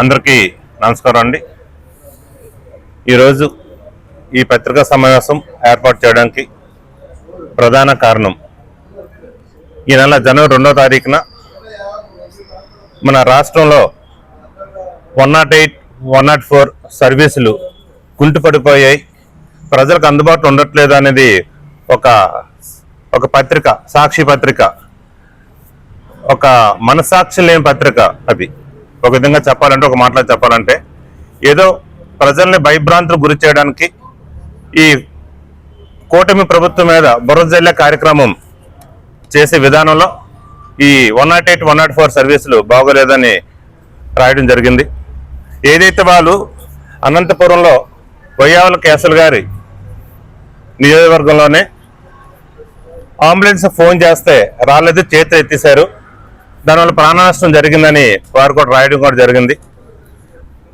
అందరికీ నమస్కారం అండి. ఈరోజు ఈ పత్రికా సమావేశం ఏర్పాటు చేయడానికి ప్రధాన కారణం ఈ నెల జనవరి రెండో తారీఖున మన రాష్ట్రంలో one nought eight one nought four సర్వీసులు కుంటుపడిపోయాయి ప్రజలకు అందుబాటులో ఉండట్లేదు అనేది ఒక ఒక పత్రిక సాక్షి పత్రిక ఒక మనసాక్షి లేని పత్రిక అది. ఒక విధంగా చెప్పాలంటే ఒక మాటలో చెప్పాలంటే ఏదో ప్రజల్ని భయభ్రాంతులు గురి చేయడానికి ఈ కూటమి ప్రభుత్వం మీద బుర్ర జల్లే కార్యక్రమం చేసే విధానంలో ఈ one nought eight one nought four సర్వీసులు బాగోలేదని రాయడం జరిగింది. ఏదైతే వాళ్ళు అనంతపురంలో వయ్యావల కేసులు గారి నియోజకవర్గంలోనే అంబులెన్స్ ఫోన్ చేస్తే రాలేదు చేతి ఎత్తేశారు. దానివల్ల ప్రాణ నష్టం జరిగిందని వారు కూడా రాయడం కూడా జరిగింది.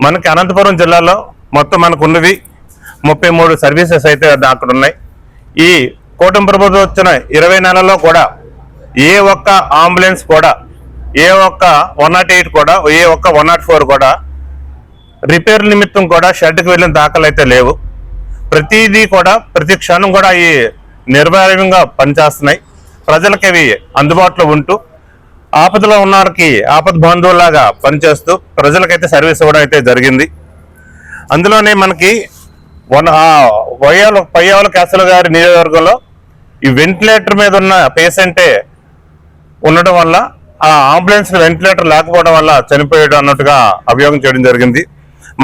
మనకి అనంతపురం జిల్లాలో మొత్తం మనకు ఉన్నవి ముప్పై మూడు సర్వీసెస్ అయితే అక్కడ ఉన్నాయి ఈ కూటమి ప్రభుత్వం వచ్చిన ఇరవై నెలల్లో కూడా ఏ ఒక్క అంబులెన్స్ కూడా ఏ ఒక్క వన్ నాట్ ఎయిట్ కూడా ఏ ఒక్క వన్ నాట్ ఫోర్ కూడా రిపేర్ నిమిత్తం కూడా షెడ్కి వెళ్ళిన దాఖలు అయితే లేవు. ప్రతిదీ కూడా ప్రతి క్షణం కూడా అవి నిర్భయంగా పనిచేస్తున్నాయి. ప్రజలకి అవి అందుబాటులో ఉంటూ ఆపదలో ఉన్నవారికి ఆపద బంధువులాగా పనిచేస్తూ ప్రజలకైతే సర్వీస్ ఇవ్వడం అయితే జరిగింది. అందులోనే మనకి వన్ వయ్యాల పయ్యావుల కేసల గారి నియోజకవర్గంలో ఈ వెంటిలేటర్ మీద ఉన్న పేషెంటే ఉండడం వల్ల ఆ అంబులెన్స్ వెంటిలేటర్ లేకపోవడం వల్ల చనిపోయాడు అన్నట్టుగా అభియోగం చేయడం జరిగింది.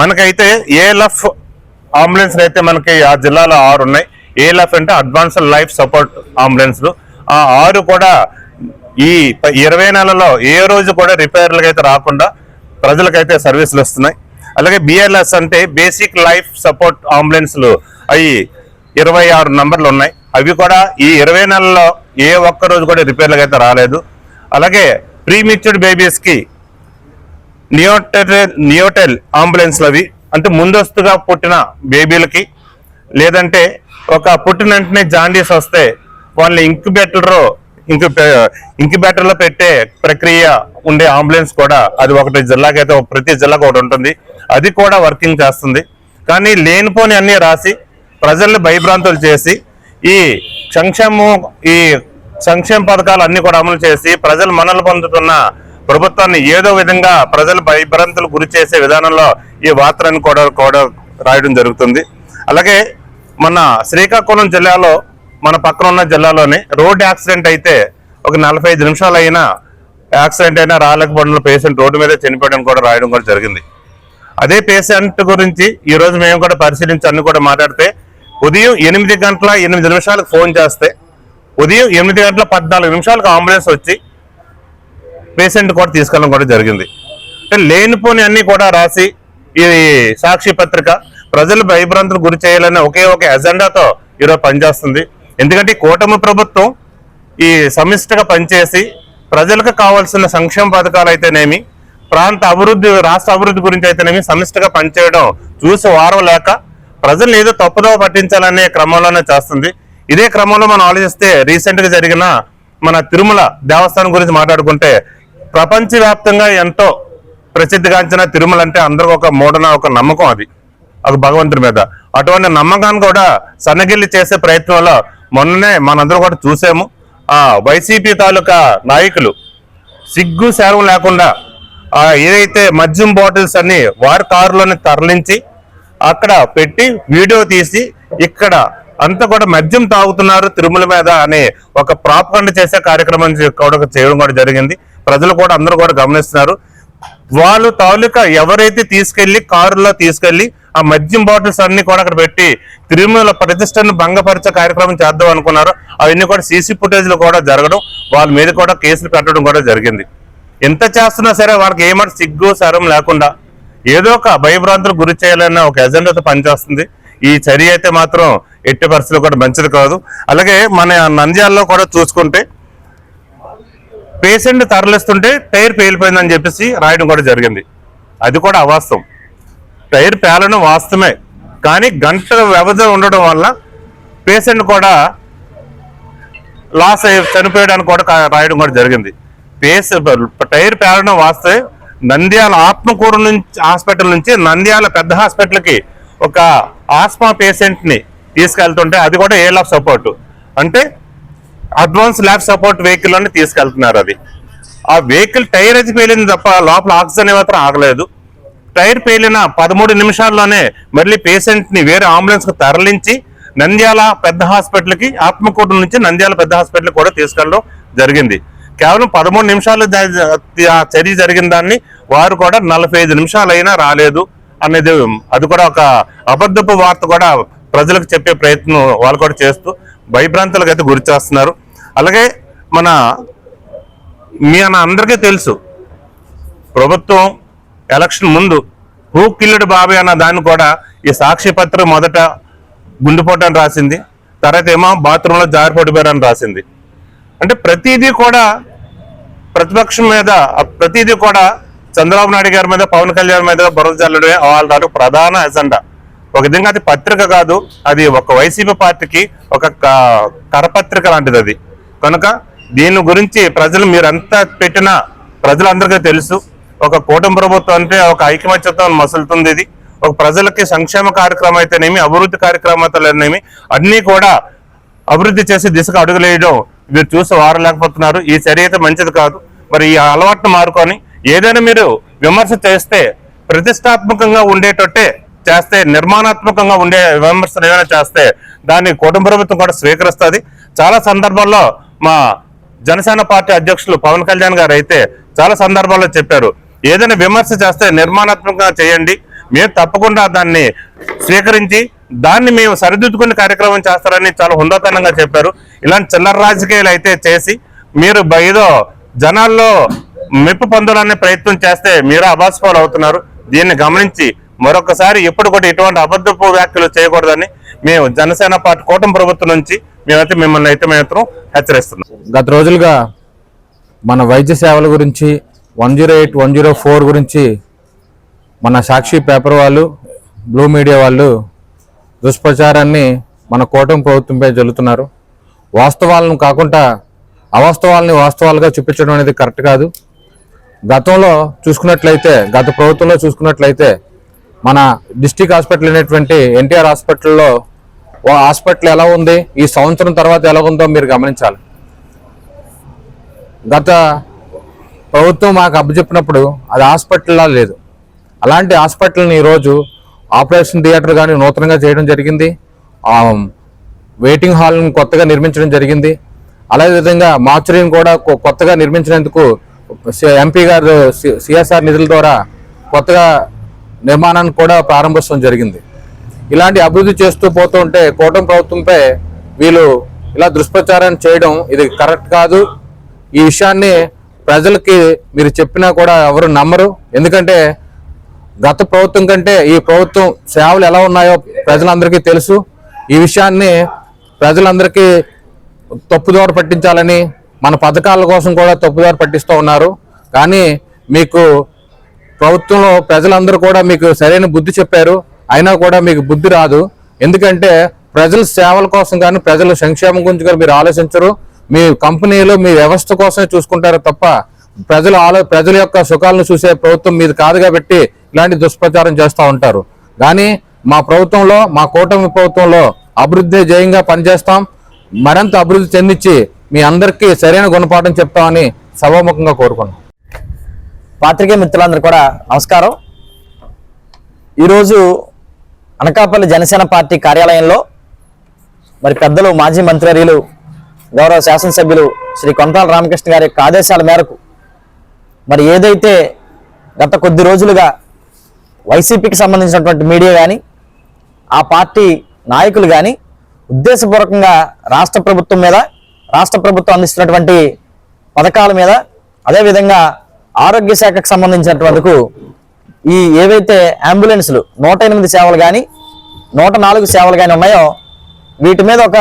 మనకైతే ఏఎల్ఎఫ్ అంబులెన్స్లు అయితే మనకి ఆ జిల్లాలో ఆరు ఉన్నాయి ఏఎల్ఎఫ్ అంటే అడ్వాన్స్డ్ లైఫ్ సపోర్ట్ అంబులెన్స్లు. ఆ ఆరు కూడా ఈ ఇరవై నెలలో ఏ రోజు కూడా రిపేర్లకు అయితే రాకుండా ప్రజలకైతే సర్వీసులు వస్తున్నాయి. అలాగే బిఎల్ఎస్ అంటే బేసిక్ లైఫ్ సపోర్ట్ అంబులెన్స్లు అవి ఇరవై ఆరు నంబర్లు ఉన్నాయి. అవి కూడా ఈ ఇరవై నెలల్లో ఏ ఒక్క రోజు కూడా రిపేర్లకు అయితే రాలేదు. అలాగే ప్రీమిచ్యూర్డ్ బేబీస్కి నియోటెల్ నియోటెల్ అంబులెన్స్లు అవి. అంటే ముందస్తుగా పుట్టిన బేబీలకి లేదంటే ఒక పుట్టిన వెంటనే జాండీస్ వస్తే వాళ్ళని ఇంక్యుబేటర్ ఇంక్యు ఇంక్యుబేటర్లో పెట్టే ప్రక్రియ ఉండే అంబులెన్స్ కూడా అది ఒకటి జిల్లాకి అయితే ప్రతి జిల్లాకు ఒకటి ఉంటుంది. అది కూడా వర్కింగ్ చేస్తుంది. కానీ లేనిపోని అన్నీ రాసి ప్రజల్ని భయభ్రాంతులు చేసి ఈ సంక్షేమం ఈ సంక్షేమ పథకాలు అన్ని కూడా అమలు చేసి ప్రజలు మనలు పొందుతున్న ప్రభుత్వాన్ని ఏదో విధంగా ప్రజలు భయభ్రాంతులు గురి చేసే విధానంలో ఈ వార్తలను కూడా కూడా రాయడం జరుగుతుంది. అలాగే మన శ్రీకాకుళం జిల్లాలో మన పక్కన ఉన్న జిల్లాలోనే రోడ్ యాక్సిడెంట్ అయితే ఒక నలభై ఐదు నిమిషాలు అయినా యాక్సిడెంట్ అయినా రాలేకపోవడంలో పేషెంట్ రోడ్డు మీద చనిపోవడం కూడా రాయడం కూడా జరిగింది. అదే పేషెంట్ గురించి ఈరోజు మేము కూడా పరిశీలించి అన్ని కూడా మాట్లాడితే ఉదయం ఎనిమిది గంటల ఎనిమిది నిమిషాలకు ఫోన్ చేస్తే ఉదయం ఎనిమిది గంటల పద్నాలుగు నిమిషాలకు అంబులెన్స్ వచ్చి పేషెంట్ కూడా తీసుకెళ్ళడం కూడా జరిగింది. అంటే లేనిపోని అన్ని కూడా రాసి ఈ సాక్షి పత్రిక ప్రజలు భయభ్రాంతులు గురి చేయాలనే ఒకే ఒక ఎజెండాతో ఈరోజు పనిచేస్తుంది. ఎందుకంటే కూటమి ప్రభుత్వం ఈ సమిష్టిగా పనిచేసి ప్రజలకు కావాల్సిన సంక్షేమ పథకాలు అయితేనేమి ప్రాంత అభివృద్ధి రాష్ట్ర అభివృద్ధి గురించి అయితేనేమి సమిష్టిగా పనిచేయడం చూసి వారం లేక ప్రజల్ని ఏదో తప్పుదో పట్టించాలనే క్రమంలోనే చేస్తుంది. ఇదే క్రమంలో మనం ఆలోచిస్తే రీసెంట్గా జరిగిన మన తిరుమల దేవస్థానం గురించి మాట్లాడుకుంటే ప్రపంచవ్యాప్తంగా ఎంతో ప్రసిద్ధిగాంచిన తిరుమల అంటే అందరికి ఒక మూఢన ఒక నమ్మకం అది. ఒక భగవంతుడి మీద. అటువంటి నమ్మకాన్ని కూడా సన్నగిల్లి చేసే ప్రయత్నంలో మొన్ననే మనందరం కూడా చూసాము. ఆ వైసీపీ తాలూకా నాయకులు సిగ్గు శారం లేకుండా ఆ ఏదైతే మద్యం బాటిల్స్ అన్ని వారి కారులోనే తరలించి అక్కడ పెట్టి వీడియో తీసి ఇక్కడ అంతా కూడా మద్యం తాగుతున్నారు తిరుమల మీద అనే ఒక ప్రాపకండ చేసే కార్యక్రమం కూడా చేయడం కూడా జరిగింది. ప్రజలు కూడా అందరూ కూడా గమనిస్తున్నారు. వాళ్ళు తాలూకా ఎవరైతే తీసుకెళ్ళి కారులో తీసుకెళ్ళి ఆ మద్యం బాటిల్స్ అన్ని కూడా అక్కడ పెట్టి తిరుమల ప్రతిష్టను భంగపరిచే కార్యక్రమం చేద్దాం అనుకున్నారు అవన్నీ కూడా సీసీ ఫుటేజ్లు కూడా జరగడం వాళ్ళ మీద కూడా కేసులు పెట్టడం కూడా జరిగింది. ఎంత చేస్తున్నా సరే వాళ్ళకి ఏమంటే సిగ్గు సరం లేకుండా ఏదో ఒక భయభ్రాంతులు గురి చేయాలన్న ఒక ఎజెండాతో పనిచేస్తుంది. ఈ చర్య అయితే మాత్రం ఎట్టి పరిస్థితులు కూడా మంచిది కాదు. అలాగే మన నంద్యాలలో కూడా చూసుకుంటే పేషెంట్ తరలిస్తుంటే టైర్ పేలిపోయిందని చెప్పేసి రాయడం కూడా జరిగింది. అది కూడా అవాస్తవం. టైర్ పేలడం వాస్తవమే. కానీ గంట వ్యవధి ఉండడం వల్ల పేషెంట్ కూడా లాస్ అయ్యి చనిపోయడానికి కూడా రాయడం కూడా జరిగింది. పేస్ టైర్ పేలడం వాస్తవే నంద్యాల ఆత్మకూరు నుంచి హాస్పిటల్ నుంచి నంద్యాల పెద్ద హాస్పిటల్కి ఒక ఆస్మా పేషెంట్ని తీసుకెళ్తుంటే అది కూడా ఏ ఆఫ్ సపోర్ట్. అంటే అడ్వాన్స్ ల్యాబ్ సపోర్ట్ వెహికల్ అని తీసుకెళ్తున్నారు అది. ఆ వెహికల్ టైర్ అది పేలింది తప్ప లోపల ఆక్సిజన్ మాత్రం ఆగలేదు. టైర్ పేలిన పదమూడు నిమిషాల్లోనే మళ్ళీ పేషెంట్ని వేరే అంబులెన్స్కు తరలించి నంద్యాల పెద్ద హాస్పిటల్కి ఆత్మకూరు నుంచి నంద్యాల పెద్ద హాస్పిటల్ కూడా తీసుకెళ్ళడం జరిగింది. కేవలం పదమూడు నిమిషాలు చర్య జరిగిన దాన్ని వారు కూడా నలభై ఐదు నిమిషాలు అయినా రాలేదు అనేది అది కూడా ఒక అబద్ధపు వార్త కూడా ప్రజలకు చెప్పే ప్రయత్నం వాళ్ళు కూడా చేస్తూ భయభ్రాంతులకు అయితే గురి చేస్తున్నారు. అలాగే మన మీ అన్న అందరికీ తెలుసు ప్రభుత్వం ఎలక్షన్ ముందు హూ కిల్లుడు బాబాయ్ అన్న దాన్ని కూడా ఈ సాక్షి పత్రం మొదట గుండెపోటు అని రాసింది తర్వాత ఏమో బాత్రూంలో జారిపడిపోయారని అని రాసింది. అంటే ప్రతిదీ కూడా ప్రతిపక్షం మీద ప్రతిదీ కూడా చంద్రబాబు నాయుడు గారి మీద పవన్ కళ్యాణ్ మీద బురద జల్లడమే వాళ్ళ తాలూకు ప్రధాన ఎజెండా. ఒక విధంగా అది పత్రిక కాదు అది ఒక వైసీపీ పార్టీకి ఒక క- కరపత్రిక లాంటిది అది. కనుక దీని గురించి ప్రజలు మీరంతా పెట్టిన ప్రజలందరికీ తెలుసు. ఒక కూటమి ప్రభుత్వం అంటే ఒక ఐకమత్యతో మసులుతుంది ఇది. ఒక ప్రజలకి సంక్షేమ కార్యక్రమం అయితేనేమి అభివృద్ధి కార్యక్రమాలనేమి అన్నీ కూడా అభివృద్ధి చేసి దిశగా అడుగులేయడం మీరు చూసి వారలేకపోతున్నారు ఈ చర్య అయితే మంచిది కాదు. మరి ఈ అలవాటును మారుకొని ఏదైనా మీరు విమర్శ చేస్తే ప్రతిష్టాత్మకంగా ఉండేటట్టే చేస్తే నిర్మాణాత్మకంగా ఉండే విమర్శలు ఏమైనా చేస్తే దాన్ని కుటుంబ ప్రభుత్వం కూడా స్వీకరిస్తుంది. చాలా సందర్భాల్లో మా జనసేన పార్టీ అధ్యక్షులు పవన్ కళ్యాణ్ గారు అయితే చాలా సందర్భాల్లో చెప్పారు ఏదైనా విమర్శ చేస్తే నిర్మాణాత్మకంగా చేయండి మేము తప్పకుండా దాన్ని స్వీకరించి దాన్ని మేము సరిదిద్దుకునే కార్యక్రమం చేస్తారని చాలా హుందాతనంగా చెప్పారు. ఇలాంటి చిల్లర రాజకీయాలు అయితే చేసి మీరు ఏదో జనాల్లో మెప్పు పొందాలనే ప్రయత్నం చేస్తే మీరు అభాస్పాలు అవుతున్నారు. దీన్ని గమనించి మరొకసారి ఎప్పుడు కూడా ఇటువంటి అబద్ధపు వ్యాఖ్యలు చేయకూడదని మేము జనసేన పార్టీ కూటమి ప్రభుత్వం నుంచి మేమైతే మిమ్మల్ని అయితే మేము హెచ్చరిస్తున్నాం. గత రోజులుగా మన వైద్య సేవల గురించి one zero eight one zero four గురించి మన సాక్షి పేపర్ వాళ్ళు బ్లూ మీడియా వాళ్ళు దుష్ప్రచారాన్ని మన కూటమి ప్రభుత్వంపై జల్లుతున్నారు. వాస్తవాలను కాకుండా అవాస్తవాలని వాస్తవాలుగా చూపించడం అనేది కరెక్ట్ కాదు. గతంలో చూసుకున్నట్లయితే గత ప్రభుత్వంలో చూసుకున్నట్లయితే మన డిస్టిక్ హాస్పిటల్ అనేటువంటి ఎన్టీఆర్ హాస్పిటల్లో ఓ హాస్పిటల్ ఎలా ఉంది? ఈ సంవత్సరం తర్వాత ఎలా ఉందో మీరు గమనించాలి. గత ప్రభుత్వం మాకు అప్పచెప్పినప్పుడు అది హాస్పిటల్లా లేదు. అలాంటి హాస్పిటల్ని ఈరోజు ఆపరేషన్ థియేటర్ కానీ నూతనంగా చేయడం జరిగింది. వెయిటింగ్ హాల్ని కొత్తగా నిర్మించడం జరిగింది. అలాగే విధంగా మార్చురీని కూడా కొత్తగా నిర్మించినందుకు ఎంపీ గారు సి- సిఎస్ఆర్ నిధుల ద్వారా కొత్తగా నిర్మాణాన్ని కూడా ప్రారంభించడం జరిగింది. ఇలాంటి అభివృద్ధి చేస్తూ పోతూ ఉంటే కూటమి ప్రభుత్వంపై వీళ్ళు ఇలా దుష్ప్రచారం చేయడం ఇది కరెక్ట్ కాదు. ఈ విషయాన్ని ప్రజలకి మీరు చెప్పినా కూడా ఎవరు నమ్మరు. ఎందుకంటే గత ప్రభుత్వం కంటే ఈ ప్రభుత్వం సేవలు ఎలా ఉన్నాయో ప్రజలందరికీ తెలుసు. ఈ విషయాన్ని ప్రజలందరికీ తప్పుదోవ పట్టించాలని మన పథకాల కోసం కూడా తప్పుదోవ పట్టిస్తూ ఉన్నారు. కానీ మీకు ప్రభుత్వంలో ప్రజలందరూ కూడా మీకు సరైన బుద్ధి చెప్పారు. అయినా కూడా మీకు బుద్ధి రాదు. ఎందుకంటే ప్రజల సేవల కోసం కానీ ప్రజల సంక్షేమం గురించి కానీ మీరు ఆలోచించరు. మీ కంపెనీలు మీ వ్యవస్థ కోసమే చూసుకుంటారు తప్ప ప్రజల ఆలో ప్రజల యొక్క సుఖాలను చూసే ప్రభుత్వం మీది కాదు కాబట్టి ఇలాంటి దుష్ప్రచారం చేస్తూ ఉంటారు. కానీ మా ప్రభుత్వంలో మా కూటమి ప్రభుత్వంలో అభివృద్ధి జయంగా పనిచేస్తాం. మరింత అభివృద్ధి చెందించి మీ అందరికీ సరైన గుణపాఠం చెప్తామని సభాముఖంగా కోరుకున్నాం పాత్రికే మిత్రులందరూ కూడా నమస్కారం. ఈరోజు అనకాపల్లి జనసేన పార్టీ కార్యాలయంలో మరి పెద్దలు మాజీ మంత్రివర్యులు గౌరవ శాసనసభ్యులు శ్రీ కొంతాల రామకృష్ణ గారి యొక్క ఆదేశాల మేరకు మరి ఏదైతే గత కొద్ది రోజులుగా వైసీపీకి సంబంధించినటువంటి మీడియా కానీ ఆ పార్టీ నాయకులు కానీ ఉద్దేశపూర్వకంగా రాష్ట్ర ప్రభుత్వం మీద రాష్ట్ర ప్రభుత్వం అందిస్తున్నటువంటి పథకాల మీద అదేవిధంగా ఆరోగ్య శాఖకు సంబంధించినటువంటికు ఈ ఏవైతే అంబులెన్స్లు నూట ఎనిమిది సేవలు కానీ నూట నాలుగు సేవలు కానీ ఉన్నాయో వీటి మీద ఒక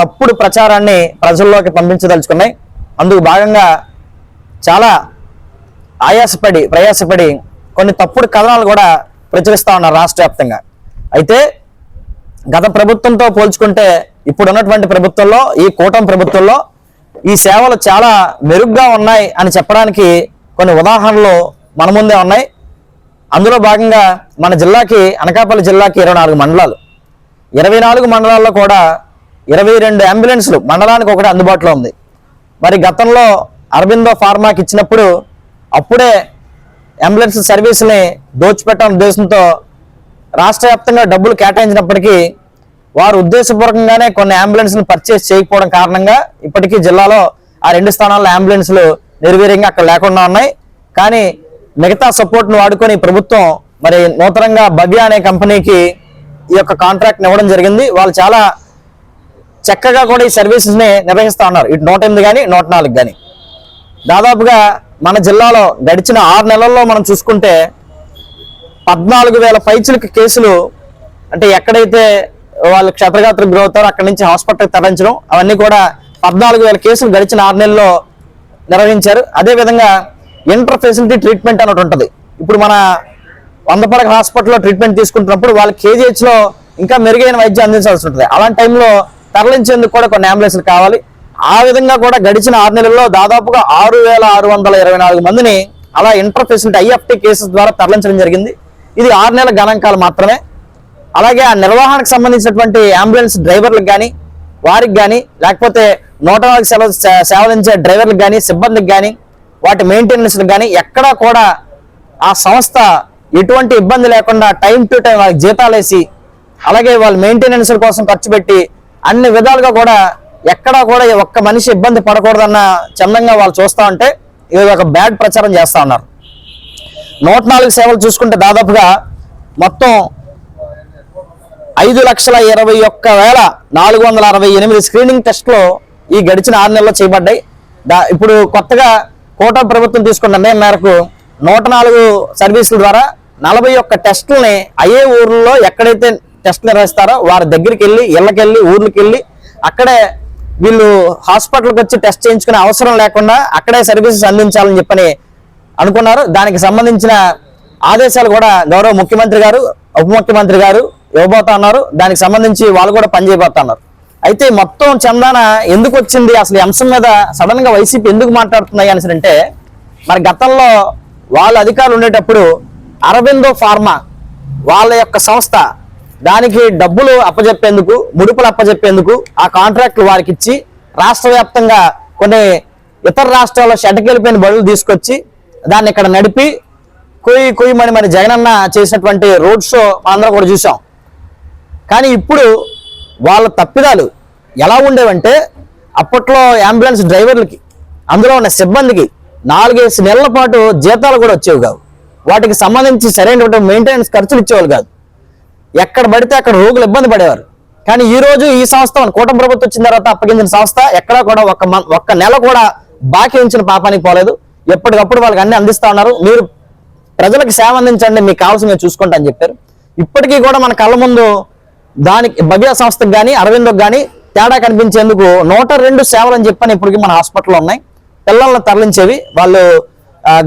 తప్పుడు ప్రచారాన్ని ప్రజల్లోకి పంపించదలుచుకున్నాయి. అందుకు భాగంగా చాలా ఆయాసపడి ప్రయాసపడి కొన్ని తప్పుడు కథనాలు కూడా ప్రచురిస్తూ ఉన్నారు రాష్ట్ర వ్యాప్తంగా. అయితే గత ప్రభుత్వంతో పోల్చుకుంటే ఇప్పుడున్నటువంటి ప్రభుత్వంలో ఈ కూటమి ప్రభుత్వంలో ఈ సేవలు చాలా మెరుగ్గా ఉన్నాయి అని చెప్పడానికి కొన్ని ఉదాహరణలు మన ముందే ఉన్నాయి. అందులో భాగంగా మన జిల్లాకి అనకాపల్లి జిల్లాకి ఇరవై నాలుగు మండలాలు. ఇరవై నాలుగు మండలాల్లో కూడా ఇరవై రెండు అంబులెన్స్లు మండలానికి ఒకటి అందుబాటులో ఉంది. మరి గతంలో అరబిందో ఫార్మాకి ఇచ్చినప్పుడు అప్పుడే అంబులెన్స్ సర్వీస్ని దోచిపెట్టడం ఉద్దేశంతో రాష్ట్ర వ్యాప్తంగా డబ్బులు కేటాయించినప్పటికీ వారు ఉద్దేశపూర్వకంగానే కొన్ని అంబులెన్స్ని పర్చేస్ చేయకపోవడం కారణంగా ఇప్పటికీ జిల్లాలో ఆ రెండు స్థానాల్లో అంబులెన్స్లు నిర్వీర్యంగా అక్కడ లేకుండా ఉన్నాయి. కానీ మిగతా సపోర్ట్ను వాడుకొని ప్రభుత్వం మరి నూతనంగా భవ్య అనే కంపెనీకి ఈ యొక్క కాంట్రాక్ట్ని ఇవ్వడం జరిగింది. వాళ్ళు చాలా చక్కగా కూడా ఈ సర్వీసెస్ని నిర్వహిస్తూ ఉన్నారు. ఇటు నూట ఎనిమిది కానీ నూట నాలుగు కానీ దాదాపుగా మన జిల్లాలో గడిచిన ఆరు నెలల్లో మనం చూసుకుంటే పద్నాలుగు వేల పైచులకి కేసులు అంటే ఎక్కడైతే వాళ్ళు క్షతగాత్రకు గురవుతారో అక్కడి నుంచి హాస్పిటల్కి తరలించడం అవన్నీ కూడా పద్నాలుగు వేల కేసులు గడిచిన ఆరు నెలల్లో నిర్వహించారు. అదేవిధంగా ఇంటర్ ఫెసిలిటీ ట్రీట్మెంట్ అని ఉంటుంది. ఇప్పుడు మన వందపడక హాస్పిటల్లో ట్రీట్మెంట్ తీసుకుంటున్నప్పుడు వాళ్ళ కేజీహెచ్లో ఇంకా మెరుగైన వైద్యం అందించాల్సి ఉంటుంది. అలాంటి టైంలో తరలించేందుకు కూడా కొన్ని అంబులెన్స్లు కావాలి. ఆ విధంగా కూడా గడిచిన ఆరు నెలల్లో దాదాపుగా ఆరు వేల ఆరు వందల ఇరవై నాలుగు మందిని అలా ఇంటర్ ఫెసిలిటీ ఐఎఫ్టీ కేసెస్ ద్వారా తరలించడం జరిగింది. ఇది ఆరు నెలల గణాంకాలు మాత్రమే. అలాగే ఆ నిర్వహణకు సంబంధించినటువంటి అంబులెన్స్ డ్రైవర్లకు కానీ వారికి కానీ లేకపోతే నూట నాలుగు సేవ సేవలించే డ్రైవర్లకు కానీ సిబ్బందికి కానీ వాటి మెయింటెనెన్స్ కానీ ఎక్కడా కూడా ఆ సంస్థ ఎటువంటి ఇబ్బంది లేకుండా టైం టు టైం వాళ్ళకి జీతాలు వేసి అలాగే వాళ్ళ మెయింటెనెన్స్ కోసం ఖర్చు పెట్టి అన్ని విధాలుగా కూడా ఎక్కడా కూడా ఒక్క మనిషి ఇబ్బంది పడకూడదన్న చందంగా వాళ్ళు చూస్తా ఉంటే ఇది ఒక బ్యాడ్ ప్రచారం చేస్తా ఉన్నారు. నూట నాలుగు సేవలు చూసుకుంటే దాదాపుగా మొత్తం ఐదు లక్షల ఇరవై ఒక్క వేల నాలుగు వందల అరవై ఎనిమిది స్క్రీనింగ్ టెస్ట్లో ఈ గడిచిన ఆరు నెలల్లో చేయబడ్డాయి. దా ఇప్పుడు కొత్తగా కోట ప్రభుత్వం తీసుకున్న నిర్ణయం మేరకు నూట నాలుగు సర్వీసుల ద్వారా నలభై ఒక్క టెస్టులని అయ్యే ఊర్లలో ఎక్కడైతే టెస్ట్ నిర్వహిస్తారో వారి దగ్గరికి వెళ్ళి ఇళ్ళకెళ్ళి ఊర్లకి వెళ్ళి అక్కడే వీళ్ళు హాస్పిటల్కి వచ్చి టెస్ట్ చేయించుకునే అవసరం లేకుండా అక్కడే సర్వీసెస్ అందించాలని చెప్పని అనుకున్నారు. దానికి సంబంధించిన ఆదేశాలు కూడా గౌరవ ముఖ్యమంత్రి గారు ఉప ముఖ్యమంత్రి గారు ఇవ్వబోతా ఉన్నారు. దానికి సంబంధించి వాళ్ళు కూడా పనిచేయబోతున్నారు అయితే మొత్తం చందాన ఎందుకు వచ్చింది? అసలు ఈ అంశం మీద సడన్గా వైసీపీ ఎందుకు మాట్లాడుతున్నాయి అని అంటే మరి గతంలో వాళ్ళ అధికారులు ఉండేటప్పుడు అరవిందో ఫార్మా వాళ్ళ యొక్క సంస్థ దానికి డబ్బులు అప్పజెప్పేందుకు ముడుపులు అప్పజెప్పేందుకు ఆ కాంట్రాక్ట్లు వారికి ఇచ్చి రాష్ట్ర వ్యాప్తంగా కొన్ని ఇతర రాష్ట్రాల్లో షటకెళ్ళిపోయిన బడులు తీసుకొచ్చి దాన్ని ఇక్కడ నడిపి కొయ్యి కుయ్యమని మరి జగనన్న చేసినటువంటి రోడ్ షో మనందరం కూడా చూసాం కానీ ఇప్పుడు వాళ్ళ తప్పిదాలు ఎలా ఉండేవంటే అప్పట్లో అంబులెన్స్ డ్రైవర్లకి అందులో ఉన్న సిబ్బందికి నాలుగేసి నెలల పాటు జీతాలు కూడా వచ్చేవి కావు. వాటికి సంబంధించి సరైనటువంటి మెయింటెనెన్స్ ఖర్చులు ఇచ్చేవాళ్ళు కాదు. ఎక్కడ పడితే అక్కడ రోగులు ఇబ్బంది పడేవారు. కానీ ఈ రోజు ఈ సంస్థ కూటమి ప్రభుత్వం వచ్చిన తర్వాత అప్పగించిన సంస్థ ఎక్కడా కూడా ఒక్క ఒక్క నెల కూడా బాకీ ఉంచిన పాపానికి పోలేదు. ఎప్పటికప్పుడు వాళ్ళకి అన్ని అందిస్తా ఉన్నారు. మీరు ప్రజలకు సేవ అందించండి మీకు కావాల్సిన మేము చూసుకుంటా అని చెప్పారు. ఇప్పటికీ కూడా మన కళ్ళ ముందు దానికి భవ్య సంస్థకు కానీ అరవిందకు కానీ తేడా కనిపించేందుకు నూట రెండు సేవలు అని చెప్పని ఇప్పటికీ మన హాస్పిటల్లో ఉన్నాయి. పిల్లల్ని తరలించేవి వాళ్ళు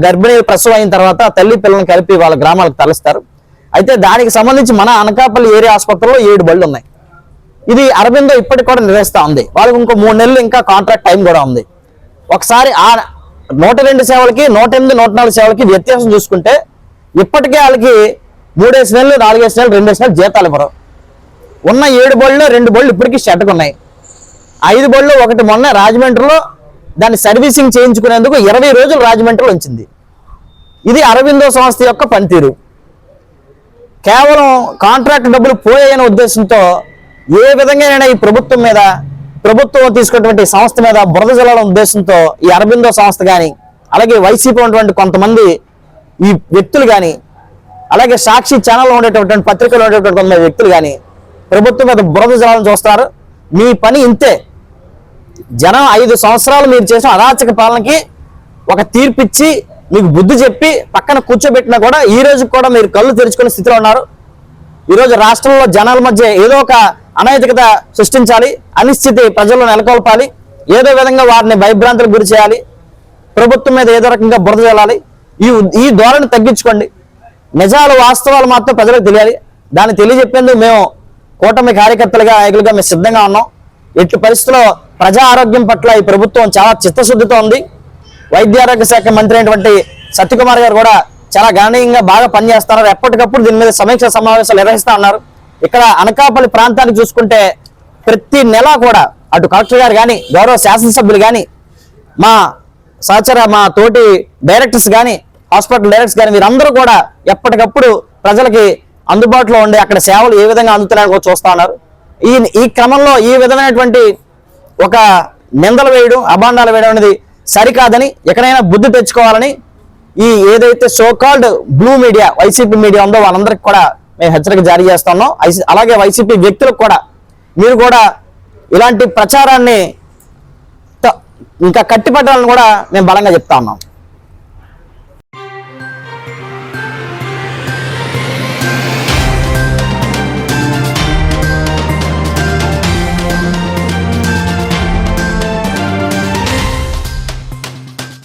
గర్భిణీ ప్రసవం అయిన తర్వాత తల్లి పిల్లల్ని కలిపి వాళ్ళ గ్రామాలకు తరలిస్తారు. అయితే దానికి సంబంధించి మన అనకాపల్లి ఏరియా ఆసుపత్రిలో ఏడు బళ్ళు ఉన్నాయి. ఇది అరవిందో ఇప్పటికి కూడా నిర్వహిస్తూ ఉంది. వాళ్ళకి ఇంకో మూడు నెలలు ఇంకా కాంట్రాక్ట్ టైం కూడా ఉంది. ఒకసారి ఆ నూట రెండు సేవలకి నూట ఎనిమిది నూట నాలుగు సేవలకి వ్యత్యాసం చూసుకుంటే ఇప్పటికే వాళ్ళకి మూడేసి నెలలు నాలుగేసి నెలలు రెండేసి నెలలు జీతాలు ఇవ్వరు. ఉన్న ఏడు బళ్ళు రెండు బళ్ళు ఇప్పటికీ షెడ్కి ఉన్నాయి. ఐదు బళ్ళు ఒకటి మొన్న రాజమండ్రిలో దాన్ని సర్వీసింగ్ చేయించుకునేందుకు ఇరవై రోజులు రాజమండ్రిలో ఉంచింది. ఇది అరవిందో సంస్థ యొక్క పనితీరు. కేవలం కాంట్రాక్ట్ డబ్బులు పోయాయనే ఉద్దేశంతో ఏ విధంగానైనా ఈ ప్రభుత్వం మీద ప్రభుత్వం తీసుకున్నటువంటి సంస్థ మీద బురద జల్లడం ఉద్దేశంతో ఈ అరబిందో సంస్థ కానీ అలాగే వైసీపీ ఉన్నటువంటి కొంతమంది ఈ వ్యక్తులు కానీ అలాగే సాక్షి ఛానల్లో ఉండేటటువంటి పత్రికలు ఉండేటటువంటి కొంతమంది వ్యక్తులు కానీ ప్రభుత్వం మీద బురద జలాలను చూస్తారు. మీ పని ఇంతే. జనం ఐదు సంవత్సరాలు మీరు చేసిన అరాచక పాలనకి ఒక తీర్పిచ్చి మీకు బుద్ధి చెప్పి పక్కన కూర్చోబెట్టినా కూడా ఈ రోజు కూడా మీరు కళ్ళు తెరుచుకునే స్థితిలో ఉన్నారు. ఈ రోజు రాష్ట్రంలో జనాల మధ్య ఏదో ఒక అనైతికత సృష్టించాలి అనిశ్చితి ప్రజల్లో నెలకొల్పాలి ఏదో విధంగా వారిని భయభ్రాంతులకు గురి చేయాలి ప్రభుత్వం మీద ఏదో రకంగా బురద చల్లాలి ఈ ఈ ధోరణి తగ్గించుకోండి. నిజాలు వాస్తవాలు మాత్రం ప్రజలకు తెలియాలి. దాన్ని తెలియజెప్పేందుకు మేము కూటమి కార్యకర్తలుగా నాయకులుగా మేము సిద్ధంగా ఉన్నాం. ఎట్టి పరిస్థితుల్లో ప్రజా ఆరోగ్యం పట్ల ఈ ప్రభుత్వం చాలా చిత్తశుద్ధితో ఉంది. వైద్య ఆరోగ్య శాఖ మంత్రి అయినటువంటి సత్యకుమార్ గారు కూడా చాలా గణనీయంగా బాగా పనిచేస్తున్నారు. ఎప్పటికప్పుడు దీని మీద సమీక్ష సమావేశాలు నిర్వహిస్తూ ఉన్నారు. ఇక్కడ అనకాపల్లి ప్రాంతాన్ని చూసుకుంటే ప్రతి నెల కూడా అటు కలెక్టర్ గారు కానీ గౌరవ శాసనసభ్యులు కానీ మా సహచర మా తోటి డైరెక్టర్స్ కానీ హాస్పిటల్ డైరెక్టర్స్ కానీ వీరందరూ కూడా ఎప్పటికప్పుడు ప్రజలకి అందుబాటులో ఉండి అక్కడ సేవలు ఏ విధంగా అందుతున్నాయో కూడా చూస్తా ఉన్నారు. ఈ ఈ క్రమంలో ఈ విధమైనటువంటి ఒక నిందలు వేయడం అభాండాలు వేయడం అనేది సరికాదని ఎక్కడైనా బుద్ధి తెచ్చుకోవాలని ఈ ఏదైతే so called blue media YCP media ఉందో వాళ్ళందరికీ కూడా మేము హెచ్చరిక జారీ చేస్తున్నాం. ఐసీ- అలాగే వైసీపీ వ్యక్తులకు కూడా మీరు కూడా ఇలాంటి ప్రచారాన్ని త- ఇంకా కట్టిపట్టాలని కూడా మేము బలంగా చెప్తా ఉన్నాం.